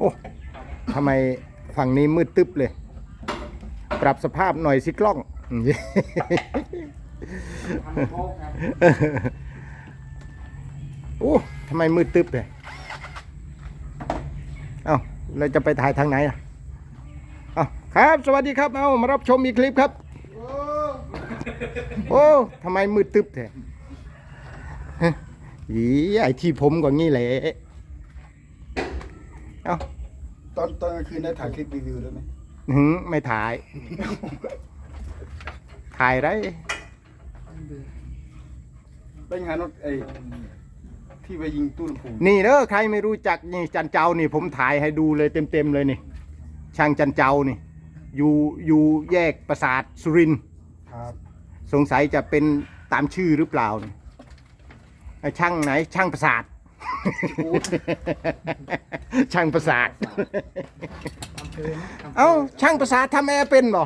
โอ้ทำไมฝั่งนี้มืดตึ๊บเลย ปรับสภาพหน่อยสิกล้องทำโค้งครับโอ้ทำไมมืดตึ๊บเลยเอ้าเราจะไปถ่ายทางไหนอะเอ้าครับ สวัสดีครับ เอ้ามารับชมอีกคลิปครับ โอ้ทำไมมืดตึ๊บแท้ฮะอีไอที่ผมก็งี้แหละ เอ้าตอนตอนกลางคืนได้ถ่ายคลิปรีวิวด้วยไหมหืมไม่ถ่าย ถ่ายได้ไปงานรถไอ้ที่ไปยิงตู้ลำโพงนี่เด้อใครไม่รู้จักนี่จันเจ้านี่ ผมถ่ายให้ดูเลยเต็มๆเลยนี่ ช่างจันเจ้านี่ อยู่อยู่แยกปราสาทสุรินทร์ครับสงสัยจะเป็นตามชื่อหรือเปล่านี่ไอ้ช่างไหนช่างปราสาท ช่างปราสาทเอ้าช่างปราสาททำแอร์เป็นบ่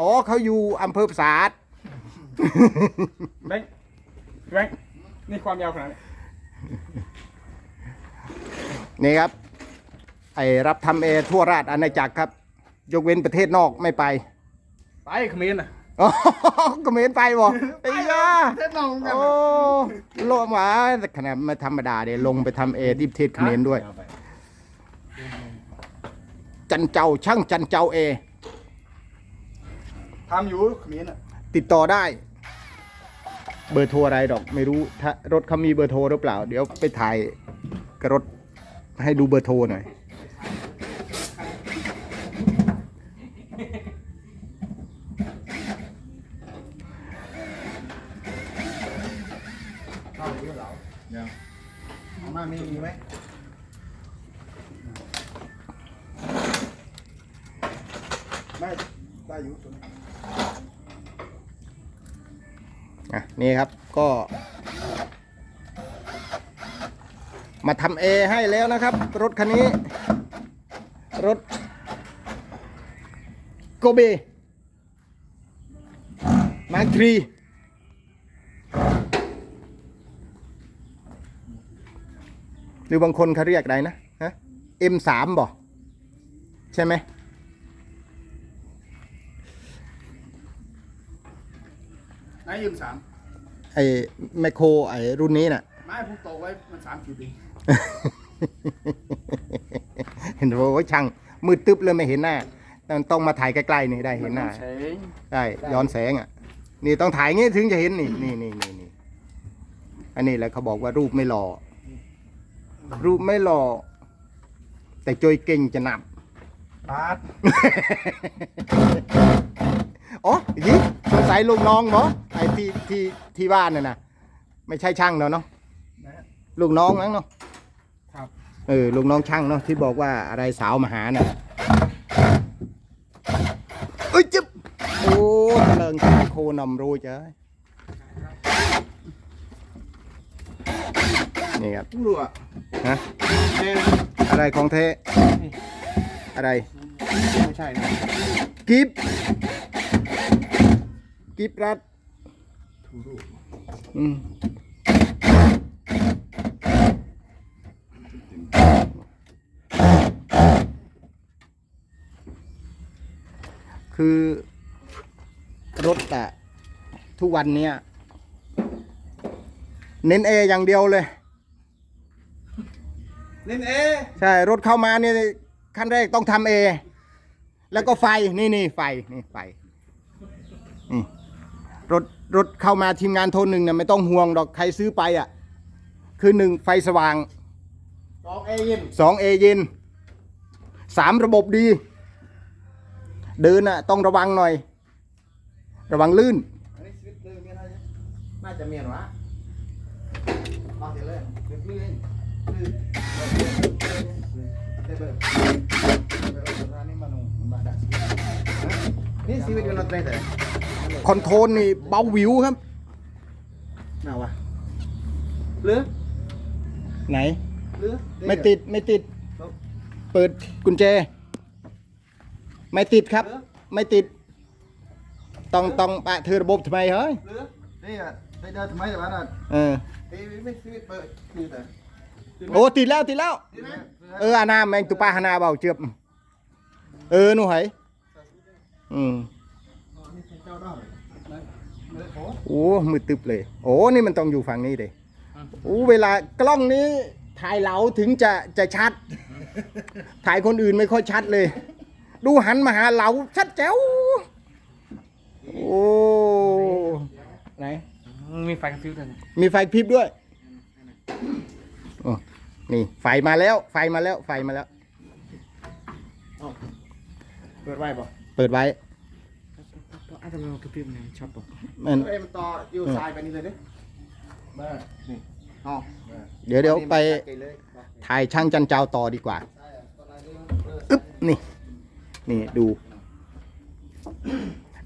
อ๋อเขาอยู่อำเภอปราสาท แบงค์แบงค์นี่ความยาวขนาดไหนนี่ครับ ไอรับทำแอร์ทั่วราชอาณาจักรครับ ยกเว้นประเทศนอกไม่ไปไปเขมรน่ะ อ๋อก็เหม็นไปบ่ไอ้ยา เทศน้องกันโอ้โลกหมาขนาดไม่ธรรมดาเดี๋ยวลงไปทำแอร์ที่ประเทศเขมรด้วย จันเจ้าช่างจันเจ้าแอร์ทำอยู่เขมิ้นอะติดต่อได้ เบอร์โทรอะไรดอก ไม่รู้ถ้ารถเขามีเบอร์โทรหรือเปล่า เดี๋ยวไปถ่ายกับรถให้ดูเบอร์โทรหน่อย เข้าเยอะเหรอยังเอามามีมีไหม ไม่ได้อยู่ตัวนี้อะนี่ครับก็ มาทำเอให้แล้วนะครับ รถคันนี้ รถโกเบมาทรีหรือบางคนเขาเรียกอะไรนะฮะ M3 บ่ใช่ไหม นายยืมสามไอ้แมคโครไอ้รุ่นนี้น่ะ ไม่ผมโตไว้มันสามจุดเองเห็นว่าช่างมืดตึ๊บเลยไม่เห็นหน้าต้องต้องมาถ่ายใกล้ๆนี่ได้เห็นหน้าแสงได้ย้อนแสงอะ นี่ต้องถ่ายงี้ถึงจะเห็นนี่นี่นี่นี่นี่อันนี้แหละเขาบอกว่ารูปไม่หล่อรูปไม่หล่อแต่จอยเก่งจะนับ บาท อ๋อยิสงสัยลูกน้องเนาะไอ้ที่ที่ที่บ้านน่ะนะไม่ใช่ช่างเนาะเนาะนะฮะลูกน้องมั้งเนาะครับ เออลูกน้องช่างเนาะที่บอกว่าอะไรสาวมาหาน่ะเอ้ยจิ๊บโอ้ตะเลิงชายโคนำรู้จ้ะนี่ครับรู้อะฮะเอ้ยอะไรของเทอะไร ไม่ใช่นะกิฟ กิฟรัดถูรู้อืมคือรถอะทุกวันเนี้ยเน้นเออย่างเดียวเลยเล่นเอใช่ รถเข้ามาเนี่ยขั้นแรกต้องทำเอ แล้วก็ไฟนี่นี่ไฟนี่ไฟนี่ รถรถเข้ามาทีมงานโทนหนึ่งเนี่ยไม่ต้องห่วงดอกใครซื้อไปอะ คือหนึ่งไฟสว่างสองเอเย็นสองเอเย็นสามระบบดี เดินอะต้องระวังหน่อย ระวังลื่นอันนี้สวิตช์เลยมีอะไรเนี่ยน่าจะมีหรอวะลองเสร็จเลยเดี๋ยวลื่นลื่นเดี๋ยวเบิร์เดี๋ยวเบิร์ร้านนี้มาหนุ่มมาดัก นี่สวิตช์อยู่นอกเตะคอนโทรลนี่เบาหวิวครับน่าวะหรือไหนหรือไม่ติดไม่ติด เปิดกุญแจ ไม่ติดครับ ไม่ติด ต้องต้องปะเธอระบบทำไมเฮ้ยหรือนี่อะได้เดินทำไมแต่ว่าน่ะเออเอ้ยไม่สวิตช์เปิดคือแต่โอ้ติดแล้วติดแล้วดีไหมเอออานาแมงตุปาหนาเบาเจือบเออหนูไหย อืมนี่เป็นเจ้าด้อยไม่ได้โพสโอ้มืดตึบเลย โอ้นี่มันต้องอยู่ฝั่งนี้เลยโอ้เวลากล้องนี้ถ่ายเราถึงจะจะชัด ถ่ายคนอื่นไม่ค่อยชัดเลย ดูหันมาหาเราชัดแจ๋วโอ้ไหนมีไฟกระพริบด้วยนะมีไฟพริบด้วยโอ้นี่ไฟมาแล้ว ไฟมาแล้วไฟมาแล้วเปิดไว้ป่ะ เปิดไว้อาจจะเป็นกระพริบเนี่ยชอบบอกมัน เอ้ยมันต่ออยู่ซ้ายไปนี่เลยดิมานี่อ๋อเดี๋ยวเดี๋ยวไปนี่มันเลยถ่ายช่างจันเจ้าต่อดีกว่าอึ๊บนี่ นี่ดู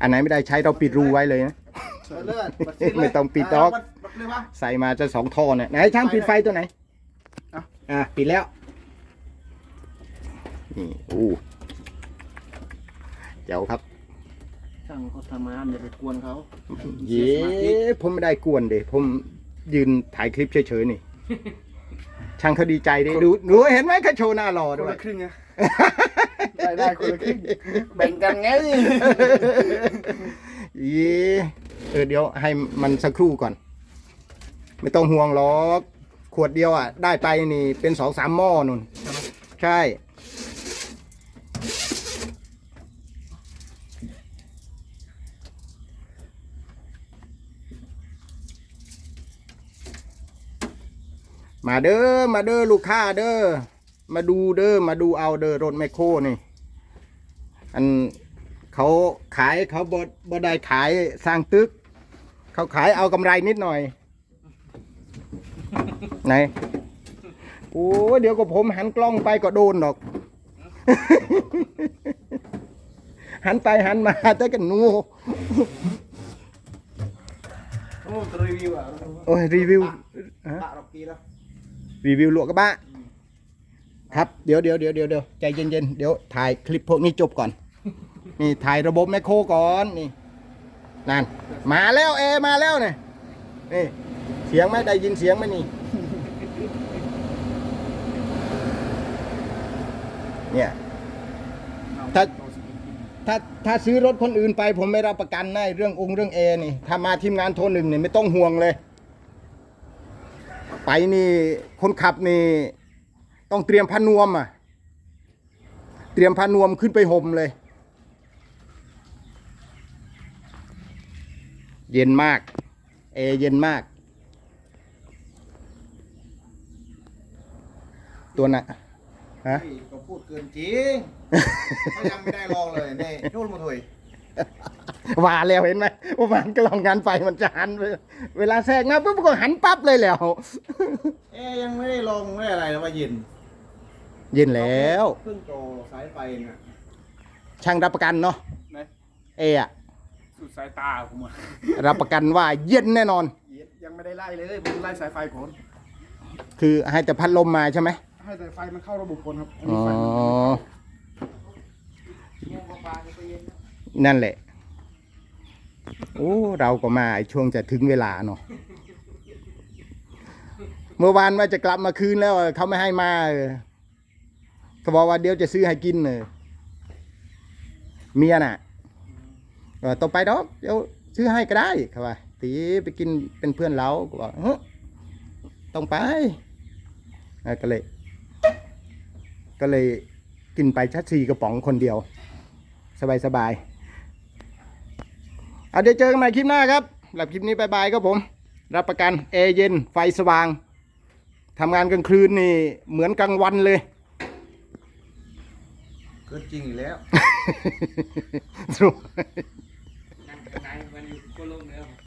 อันไหนไม่ได้ใช้เราปิดรูไว้เลยนะ เลือดไม่ต้องปิดดอกเลือดวะ ใส่มาจะสองท่อเนี่ยไหนช่างปิดไฟตัวไหนอะอะปิดแล้ว นี่อู้ เจ๋วครับช่างเขาทำงานอย่าไปกวนเขาเย้ผมไม่ได้กวนเดยผมยืนถ่ายคลิปเฉยๆนี่ ช่างเขาดีใจดิดูดูเห็นไหมเขาโชว์หน้ารอคนด้วยละครึ่งไงได้ได้คนละครึ่งแบ่งกันไงเย้เออเดี๋ยวให้มันสักครู่ก่อน ไม่ต้องห่วงหรอก ขวดเดียวอะ ได้ไปนี่เป็นสองสามหม้อนุ่น ใช่ มาเด้อมาเด้อลูกค้าเด้อมาดูเด้อมาดูเอาเด้อรถแมคโครนี่ อันเขาขายเขาบดบได้ขายสร้างตึก เขาขายเอากำไรนิดหน่อย ไหนโอ้ยเดี๋ยวก็ผมหันกล้องไปก็โดนหรอก หันไปหันมาแต่กันนูโอ้ตัวรีวิวอะโอ้ยรีวิวฮะ ปะรอบปีแล้ว รีวิวลวกกระบะครับเดี๋ยวเดี๋ยวเดี๋ยวเดี๋ยวเดี๋ยวใจเย็นเดี๋ยวถ่ายคลิปพวกนี้จบก่อน นี่ถ่ายระบบแมคโครก่อนนี่นั่นมาแล้วเอมาแล้วเนี่ยนี่เสียงไหมได้ยินเสียงไหมนี่เนี่ยถ้าถ้าถ้าซื้อรถคนอื่นไปผมไม่รับประกันนะเรื่ององค์เรื่องเอนี่ถ้ามาทีมงานโทรหนึ่งเนี่ยไม่ต้องห่วงเลย ไปนี่คนขับนี่ ต้องเตรียมผ้านวมอะ เตรียมผ้านวมขึ้นไปห่มเลย เย็นมาก เอเย็นมาก ตัวน่ะฮะ ก็พูดเกินจริงเขายังไม่ได้ลองเลยนี่ยุ่นมาถุย ว่าแล้วเห็นไหมว่ามันกลองงานไฟมันจะหันไปเวลาแทรกมาปุ๊บก็หันปั๊บเลยแล้ว เอ๊ยยังไม่ได้ลองไม่ได้อะไรเลยว่าเย็นเย็นแล้ว เพิ่งโตสายไฟเนี่ยช่างรับประกันเนาะนะเออะสุดสายตาผมอะรับประกันว่าเย็นแน่นอนยังไม่ได้ไล่เลยผมไล่สายไฟก่อนคือให้แต่พัดลมมาใช่ไหมให้สายไฟมันเข้าระบบก่อนครับอันอ๋นี้อ ไฟมันนั่น นั่นแหละ โอ้ เราก็มาช่วงจะถึงเวลาเนาะเมื่อวานว่าจะกลับมาคืนแล้วเขาไม่ให้มาเขาบอกว่าเดี๋ยวจะซื้อให้กินเออเมียน่ะว่าต้องไปดอกเดี๋ยวซื้อให้ก็ได้เขาว่าตีไปกินเป็นเพื่อนเราก็บอกต้องไปก็เลย ก็เลยกินไปชัดสี่กระป๋องคนเดียว สบายสบายๆ เอาเดี๋ยวเจอกันใหม่คลิปหน้าครับหลับคลิปนี้บายบายครับผม รับประกันแอร์เย็นไฟสว่างทำงานกลางคืนนี่เหมือนกลางวันเลยเกินจริงอีกแล้ว สรุป นั่งข้างใน